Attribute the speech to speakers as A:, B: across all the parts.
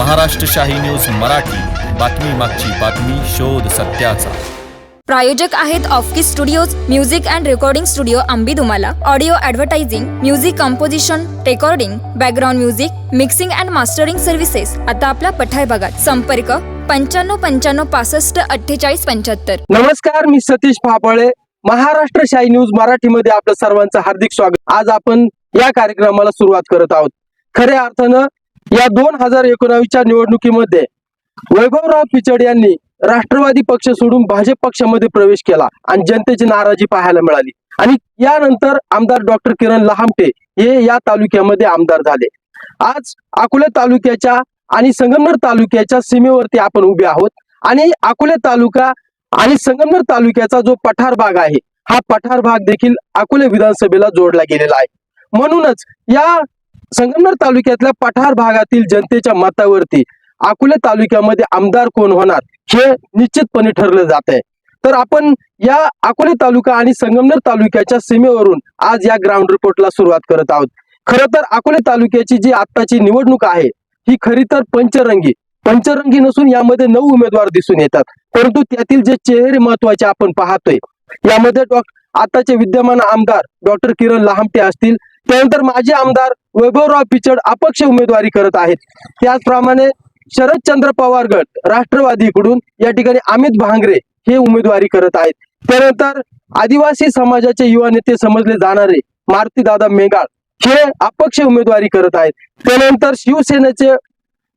A: Maharashtra Shahi news Marathi. बातमी मागची बातमी शोध सत्याचा.
B: प्रायोजक आहेत ऑफकिस studios music and recording studio Ambi Dumala audio advertising music composition recording background music mixing and mastering services आता आपल्या पठार भागात संपर्क पंच्याण्णव पंच्याण्णव पासष्ट अठ्ठेचाळीस पंच्याहत्तर.
C: नमस्कार मी सतीश फाफळे महाराष्ट्र शाही न्यूज मराठीमध्ये आपलं सर्वांचं हार्दिक स्वागत. आज आपण या कार्यक्रमाला सुरुवात करत आहोत. खऱ्या अर्थानं या दोन हजार एकोणावीसच्या निवडणुकीमध्ये वैभवराव पिचड यांनी राष्ट्रवादी पक्ष सोडून भाजप पक्षामध्ये प्रवेश केला आणि जनतेची नाराजी पाहायला मिळाली. आणि यानंतर आमदार डॉक्टर किरण लहामटे हे या तालुक्यामध्ये आमदार झाले. आज अकोले तालुक्याच्या आणि संगमनेर तालुक्याच्या सीमेवरती आपण उभे आहोत. आणि अकोले तालुका आणि संगमनेर तालुक्याचा जो पठार भाग आहे हा पठार भाग देखील अकोले विधानसभेला जोडला गेलेला आहे. म्हणूनच या संगमनेर तालुक्यातल्या पठार भागातील जनतेच्या मतावरती अकोले तालुक्यामध्ये आमदार कोण होणार हे निश्चितपणे ठरलं जात आहे तर आपण या अकोले तालुका आणि संगमनेर तालुक्याच्या सीमेवरून आज या ग्राउंड रिपोर्टला सुरुवात करत आहोत. खर तर अकोले तालुक्याची जी आत्ताची निवडणूक आहे ही खरी तर पंचरंगी. पंचरंगी नसून यामध्ये नऊ उमेदवार दिसून येतात. परंतु त्यातील जे चेहरे महत्त्वाचे आपण पाहतोय यामध्ये डॉक्टर आताचे विद्यमान आमदार डॉक्टर किरण लहामटे असतील. त्यानंतर माजी आमदार वैभवराव पिचड अपक्ष उमेदवारी करत आहेत. त्याचप्रमाणे शरदचंद्र पवार गट राष्ट्रवादीकडून या ठिकाणी अमित भांगरे हे उमेदवारी करत आहेत. त्यानंतर आदिवासी समाजाचे युवा नेते समजले जाणारे मारुतीदादा मेघाळ हे अपक्ष उमेदवारी करत आहेत. त्यानंतर शिवसेनेचे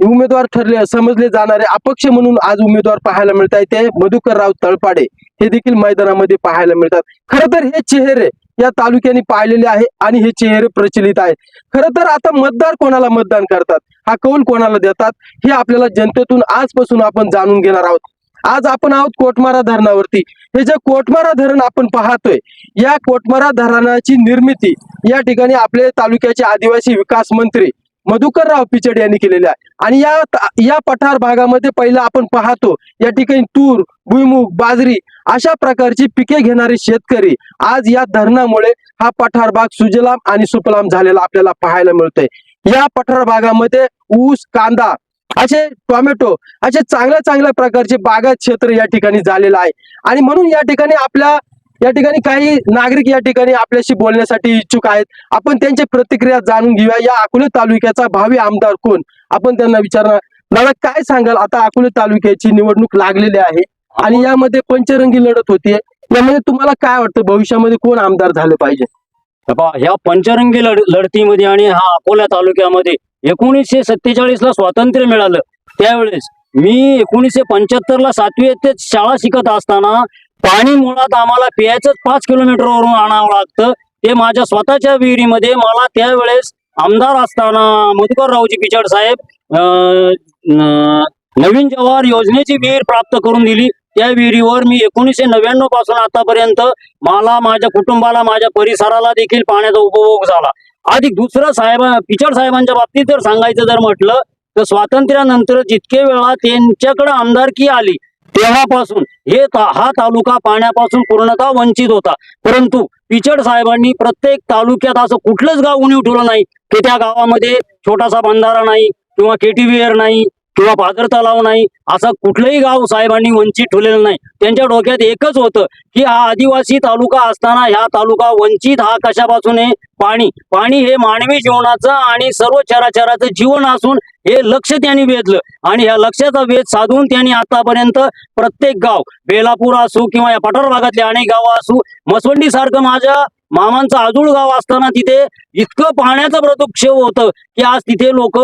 C: उमेदवार ठरले समजले जाणारे अपक्ष म्हणून आज उमेदवार पाहायला मिळत आहेत ते मधुकरराव तळपाडे हे देखील मैदानामध्ये पाहायला मिळतात. खरं तर हे चेहरे या तालुक्याने पाहिलेले आहे आणि हे चेहरे प्रचलित आहेत खरं तर आता मतदार कोणाला मतदान करतात? हा कौल कोणाला देतात? हे आपल्याला जनतेतून आजपासून आपण जाणून घेणार आहोत. आज आपण आहोत कोटमारा धरणावरती. हे जे कोटमारा धरण आपण पाहतोय या कोटमारा धरणाची निर्मिती या ठिकाणी आपले तालुक्याचे आदिवासी विकास मंत्री मधुकरराव पिचड यांनी केलेले आहे. आणि या या पठार भागामध्ये पहिला आपण पाहतो या ठिकाणी तूर भुईमुग बाजरी अशा प्रकारची पिके घेणारे शेतकरी आज या धरणामुळे हा पठार भाग सुजलाम आणि सुफलाम झालेला आपल्याला पाहायला मिळतोय. या पठार भागामध्ये ऊस कांदा असे टोमॅटो असे चांगल्या चांगल्या प्रकारचे बागायत क्षेत्र या ठिकाणी झालेलं आहे. आणि म्हणून या ठिकाणी आपल्या या ठिकाणी काही नागरिक या ठिकाणी आपल्याशी बोलण्यासाठी इच्छुक आहेत. आपण त्यांची प्रतिक्रिया जाणून घेऊया. या अकोले तालुक्याचा भावी आमदार कोण? आपण त्यांना विचारणार. दादा काय सांगाल? आता अकोले तालुक्याची निवडणूक लागलेली आहे आणि यामध्ये पंचरंगी लढत होतीये. यामध्ये तुम्हाला काय वाटतं? भविष्यामध्ये कोण आमदार झालं पाहिजे?
D: पहा, ह्या पंचरंगी लढ लढतीमध्ये आणि हा अकोला तालुक्यामध्ये एकोणीसशे सत्तेचाळीस ला स्वातंत्र्य मिळालं. त्यावेळेस मी एकोणीसशे पंच्याहत्तर ला सातवी शाळा शिकत असताना पाणी मुळात आम्हाला प्यायचंच पाच किलोमीटरवरून आणावं लागतं. ते माझ्या स्वतःच्या विहिरीमध्ये मला त्यावेळेस आमदार असताना मधुकर रावजी पिचड साहेब नवीन जवाहर योजनेची विहीर प्राप्त करून दिली. त्या विहिरीवर मी एकोणीसशे नव्याण्णवपासून आतापर्यंत मला माझ्या कुटुंबाला माझ्या परिसराला देखील पाण्याचा उपभोग झाला. अधिक दुसरं साहेब पिचड साहेबांच्या बाबतीत जर सांगायचं जर म्हटलं तर स्वातंत्र्यानंतर जितके वेळा त्यांच्याकडे आमदारकी आली तेव्हापासून हे ता- हा तालुका पाण्यापासून पूर्णतः वंचित होता. परंतु पिचड साहेबांनी प्रत्येक तालुक्यात असं कुठलंच गाव उणीव ठेवलं नाही की त्या गावामध्ये छोटासा बंधारा नाही किंवा केटीव्हीएर नाही किंवा पादर तलाव नाही. असं कुठलंही गाव साहेबांनी वंचित ठेवलेलं नाही. त्यांच्या डोक्यात एकच होतं की हा आदिवासी तालुका असताना ह्या तालुका वंचित हा कशापासून आहे? पाणी. पाणी हे मानवी जीवनाचं आणि सर्व चराचराचं जीवन असून हे लक्ष त्यांनी वेधलं. आणि ह्या लक्षाचा वेध साधून त्यांनी आतापर्यंत प्रत्येक गाव बेलापूर असू किंवा या पठार भागातले अनेक गावं असू मसवंडी सारखं माझ्या मामांचं आजूळ गाव असताना तिथे इतकं पाण्याचं प्रदुक्षेप होतं की आज तिथे लोक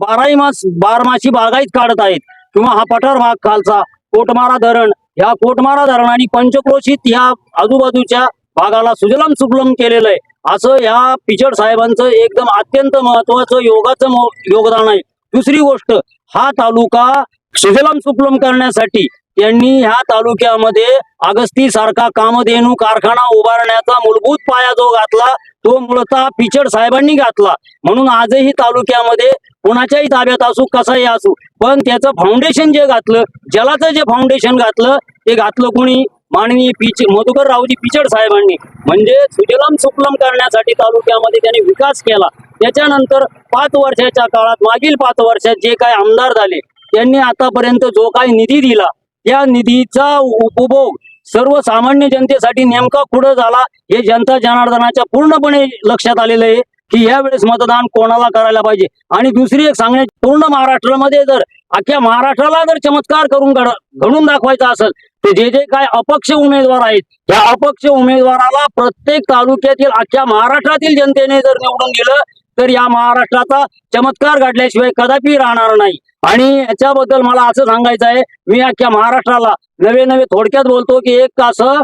D: बाराही मास बारमाशी बागायत काढत आहेत. किंवा हा पठार भाग खालचा कोटमारा धरण ह्या कोटमारा धरण आणि पंचक्रोशीत ह्या आजूबाजूच्या भागाला सुजलम सुफलम केलेलं आहे. असं ह्या पिचड साहेबांचं एकदम अत्यंत महत्वाचं योगाचं योगदान आहे. दुसरी गोष्ट हा तालुका सुजलाम सुफलम करण्यासाठी त्यांनी ह्या तालुक्यामध्ये अगस्ती सारखा कामधेनू कारखाना उभारण्याचा मूलभूत पाया जो घातला तो मूळतः पिचड साहेबांनी घातला. म्हणून आजही तालुक्यामध्ये कोणाच्याही ताब्यात असू कसाही असू पण त्याचं फाउंडेशन जे घातलं जलाचं जे फाउंडेशन घातलं ते घातलं कोणी? माननीय पिच मधुकर रावजी पिचड साहेबांनी म्हणजे सुजलाम सुफलम करण्यासाठी तालुक्यामध्ये त्यांनी विकास केला. त्याच्यानंतर पाच वर्षाच्या काळात मागील पाच वर्षात जे काय आमदार झाले त्यांनी आतापर्यंत जो काही निधी दिला त्या निधीचा उपभोग सर्वसामान्य जनतेसाठी नेमका कुठं झाला हे जनता जनार्दनाच्या पूर्णपणे लक्षात आलेलं आहे. की यावेळेस मतदान कोणाला करायला पाहिजे? आणि दुसरी एक सांगण्याची पूर्ण महाराष्ट्रामध्ये जर अख्ख्या महाराष्ट्राला जर चमत्कार करून घडून दाखवायचा असेल तर जे जे काय अपक्ष उमेदवार आहेत या अपक्ष उमेदवाराला प्रत्येक तालुक्यातील अख्ख्या महाराष्ट्रातील जनतेने जर निवडून दिलं तर या महाराष्ट्राचा चमत्कार घडल्याशिवाय कदापि राहणार नाही. आणि याच्याबद्दल मला असं सांगायचं आहे मी अख्ख्या महाराष्ट्राला नवे नवे थोडक्यात बोलतो की एक असं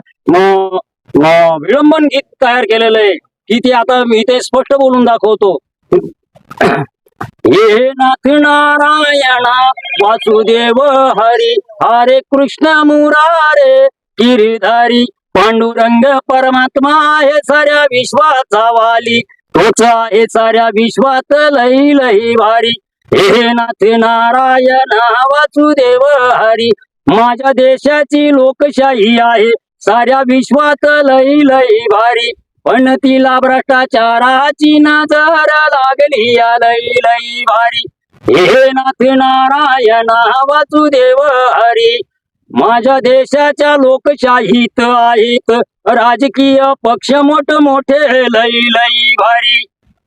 D: विडंबन गीत तयार केलेलं आहे. की ते आता मी इथे स्पष्ट बोलून दाखवतो. हे नाथ नारायणा वासुदेव हरी हरे कृष्ण मुरारे गिरीधारी पांडुरंग परमात्मा हे साऱ्या विश्वाचा वाली. तोच आहे साऱ्या विश्वात लई लई भारी. हे नाथ नारायण वासुदेव हरी माझ्या देशाची लोकशाही आहे. साऱ्या विश्वात लई लई भारी. पण तिला भ्रष्टाचाराची नजर लागली या लई लई भारी. हे नाथ नारायण वासुदेव हरी. माझ्या देशाच्या लोकशाहीत आहेत राजकीय पक्ष मोठ मोठे लई लई भारी.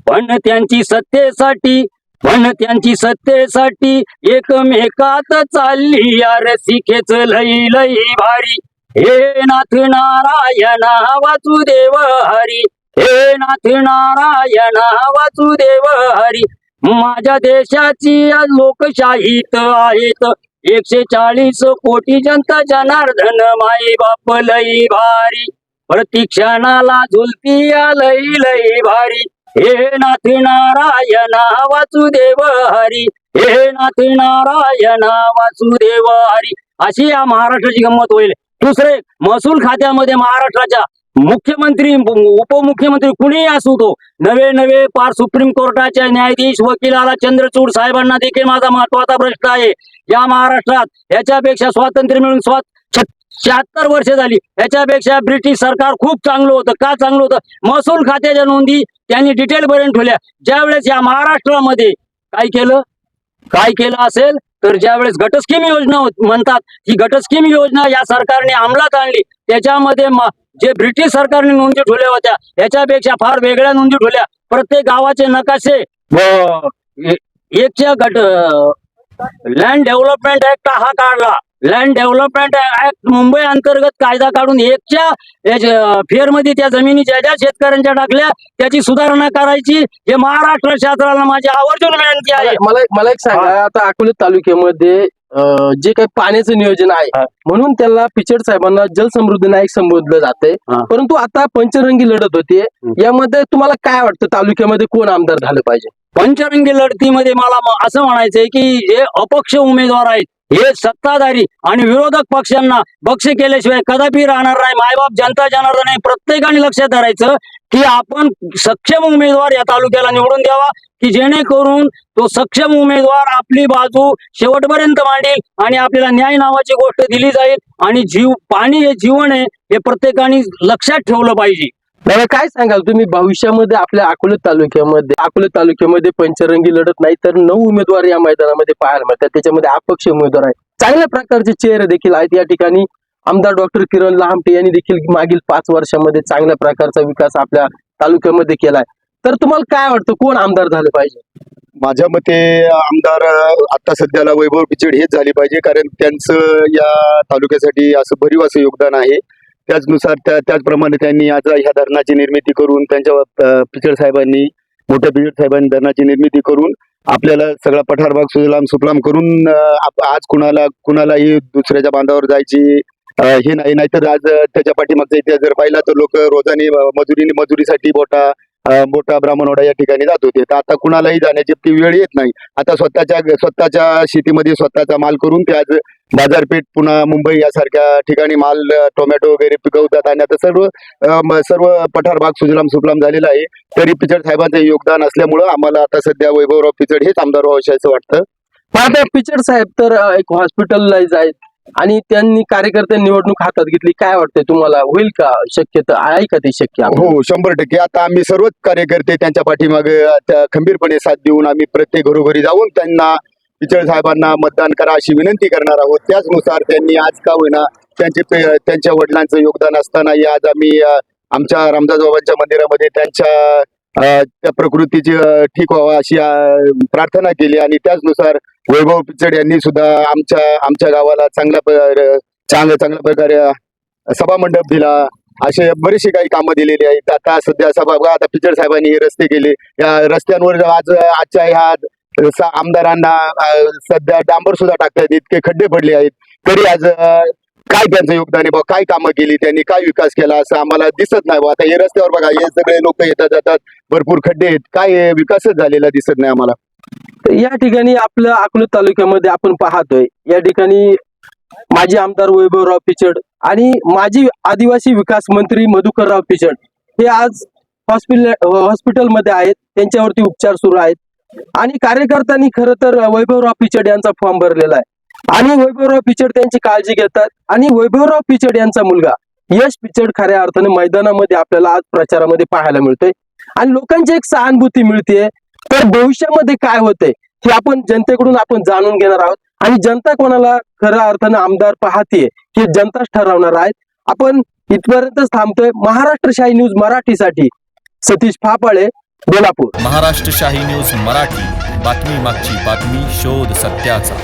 D: पण त्यांची सत्तेसाठी पण त्यांची सत्तेसाठी एकमेकात चालली या रसिकेच लई लई भारी. हे नाथ नारायण वासुदेव हरी. हे नाथ नारायण वासुदेव हरी. माझ्या देशाची लोकशाहीत आहेत. एकशे चाळीस कोटी जनता जनार्दन माई बाप लई भारी. प्रतिक्षणाला झुलती लई लई भारी. हे नाथ नारायण वासुदेव हरी. हे नाथ नारायण वासुदेव हरी. अशी या महाराष्ट्राची गंमत होईल. दुसरे महसूल खात्यामध्ये महाराष्ट्राच्या मुख्यमंत्री उपमुख्यमंत्री कुणीही असू तो नवे नवे पार सुप्रीम कोर्टाच्या न्यायाधीश वकिलाला चंद्रचूड साहेबांना देखील माझा महत्त्वाचा प्रश्न आहे. या महाराष्ट्रात याच्यापेक्षा स्वातंत्र्य मिळून स्वात शहात्तर वर्ष झाली. याच्यापेक्षा ब्रिटिश सरकार खूप चांगलं होतं. का चांगलं होतं? महसूल खात्याच्या नोंदी त्यांनी डिटेल पर्यंत ठेवल्या. ज्यावेळेस या महाराष्ट्रामध्ये काय केलं? काय केलं असेल? तर ज्यावेळेस घटस्कीम योजना म्हणतात ही घटस्कीम योजना या सरकारने अंमलात आणली. त्याच्यामध्ये जे ब्रिटिश सरकारने नोंदी ठेवल्या होत्या याच्यापेक्षा फार वेगळ्या नोंदी ठेवल्या. प्रत्येक गावाचे नकाशे एकच्या गट लँड डेव्हलपमेंट ऍक्ट हा काढला. लँड डेव्हलपमेंट ऍक्ट मुंबई अंतर्गत कायदा काढून एकच्या फेअरमध्ये त्या जमिनी ज्या ज्या शेतकऱ्यांच्या टाकल्या त्याची सुधारणा करायची. हे महाराष्ट्र शासनाला माझी आवर्जून विनंती आहे.
C: मला- मला एक सांगा. आता अकोले तालुक्यामध्ये जे काही पाण्याचं नियोजन आहे. म्हणून त्याला पिचड साहेबांना जलसमृद्धी नायक संबोधलं जाते. परंतु आता पंचरंगी लढत होते. यामध्ये तुम्हाला काय वाटतं? तालुक्यामध्ये कोण आमदार झालं पाहिजे?
D: पंचरंगी लढतीमध्ये मला असं म्हणायचंय की जे अपक्ष उमेदवार आहेत हे सत्ताधारी आणि विरोधक पक्षांना बक्ष केल्याशिवाय कदापि राहणार नाही. मायबाप जनता जनार्दन नाही प्रत्येकाने लक्षात धरायचं की आपण सक्षम उमेदवार या तालुक्याला निवडून द्यावा की जेणेकरून तो सक्षम उमेदवार आपली बाजू शेवटपर्यंत मांडेल आणि आपल्याला न्याय नावाची गोष्ट दिली जाईल आणि जीव पाणी हे जीवन आहे हे प्रत्येकाने लक्षात ठेवलं पाहिजे.
C: मला काय सांगाल? तुम्ही भविष्यामध्ये आपल्या अकोले तालुक्यामध्ये अकोले तालुक्यामध्ये पंचरंगी लढत नाही तर नऊ उमेदवार या मैदानामध्ये पाहायला मिळतात. त्याच्यामध्ये अपक्ष उमेदवार आहेत. चांगल्या प्रकारचे चेहरे देखील आहेत या ठिकाणी. आमदार डॉक्टर किरण लहामटे यांनी देखील मागील पाच वर्षामध्ये चांगल्या प्रकारचा विकास आपल्या तालुक्यामध्ये केलाय. तर तुम्हाला काय वाटतं? कोण आमदार झालं पाहिजे?
E: माझ्या मते आमदार आता सध्याला वैभव पिचड हेच झाले पाहिजे कारण त्यांचं या तालुक्यासाठी असं भरीव असं योगदान आहे. त्याचनुसार त्या त्याचप्रमाणे त्यांनी आज ह्या धरणाची निर्मिती करून त्यांच्या पिचड साहेबांनी मोठ्या पिचड साहेबांनी धरणाची निर्मिती करून आपल्याला सगळा पठार भाग सुजलाम सुफलाम करून आज कुणाला कुणालाही दुसऱ्याच्या बांधावर जायची हे नाही. नाहीतर आज त्याच्या पाठीमागचा इतिहास जर पाहिला तर लोक रोजाने मजुरीने मजुरीसाठी मोठा मोठा ब्राह्मणवाडा या ठिकाणी जात होते. तर आता कुणालाही जाण्याची ती वेळ येत नाही. आता स्वतःच्या स्वतःच्या शेतीमध्ये स्वतःचा माल करून ते आज बाजारपेठ पुन्हा मुंबई यासारख्या ठिकाणी माल टोमॅटो वगैरे पिकवतात आणि आता सर्व सर्व पठार भाग सुजलाम सुफलाम झालेला आहे. तरी पिचड साहेबांचं योगदान असल्यामुळं आम्हाला आता सध्या वैभवराव पिचड हेच आमदार व्हावं असं वाटतं.
C: पण आता पिचड साहेब तर एक हॉस्पिटलाइज आहेत आणि त्यांनी कार्यकर्ते निवडणूक हातात घेतली. काय वाटतंय तुम्हाला? होईल का शक्यता? आहे का ते शक्य?
E: हो शंभर टक्के. आता आम्ही सर्वच कार्यकर्ते त्यांच्या पाठीमागे खंबीरपणे साथ देऊन आम्ही प्रत्येक घरोघरी जाऊन त्यांना पिचड साहेबांना मतदान करा अशी विनंती करणार आहोत. त्याचनुसार त्यांनी आज का होईना त्यांचे त्यांच्या वडिलांचं योगदान असतानाही आज आम्ही आमच्या रामदास बाबांच्या मंदिरामध्ये त्यांच्या त्या प्रकृतीची ठीक व्हावा अशी प्रार्थना केली आणि त्याचनुसार वैभव पिचड यांनी सुद्धा आमच्या आमच्या गावाला चांगल्या चांगल्या चांगल्या प्रकारे सभामंडप सभा मंडप दिला. असे बरेचसे काही कामं दिलेली आहेत. आता सध्या सभा आता पिचड साहेबांनी हे रस्ते केले. या रस्त्यांवर आज आजच्या ह्या आमदारांना सध्या डांबर सुद्धा टाकतायत इतके खड्डे पडले आहेत. तरी आज काय त्यांचं योगदान आहे बा? काय कामं केली त्यांनी? काय विकास केला असं आम्हाला दिसत नाही बा? आता हे रस्त्यावर बघा हे सगळे लोक येतात जातात. भरपूर खड्डे आहेत. काय विकासच झालेला दिसत नाही आम्हाला.
C: तर या ठिकाणी आपलं अकलूज तालुक्यामध्ये आपण पाहतोय. या ठिकाणी माजी आमदार वैभवराव पिचड आणि माजी आदिवासी विकास मंत्री मधुकरराव पिचड हे आज हॉस्पिटल हॉस्पिटलमध्ये आहेत. त्यांच्यावरती उपचार सुरू आहेत. आणि कार्यकर्त्यांनी खरं तर वैभवराव पिचड यांचा फॉर्म भरलेला आहे. आणि वैभवराव पिचड त्यांची काळजी घेतात. आणि वैभवराव पिचड यांचा मुलगा यश पिचड खऱ्या अर्थाने मैदानामध्ये आपल्याला आज प्रचारामध्ये पाहायला मिळतोय. आणि लोकांची एक सहानुभूती मिळते तर भविष्यामध्ये काय होते हे आपण जनतेकडून आपण जाणून घेणार आहोत. आणि जनता कोणाला खऱ्या अर्थानं आमदार पाहते हे जनताच ठरवणार आहेत. आपण इथपर्यंतच थांबतोय. महाराष्ट्र शाही न्यूज मराठीसाठी सतीश फापाळे कोल्हापूर.
A: महाराष्ट्र शाही न्यूज मराठी. बातमी मागची बातमी शोध सत्याचा.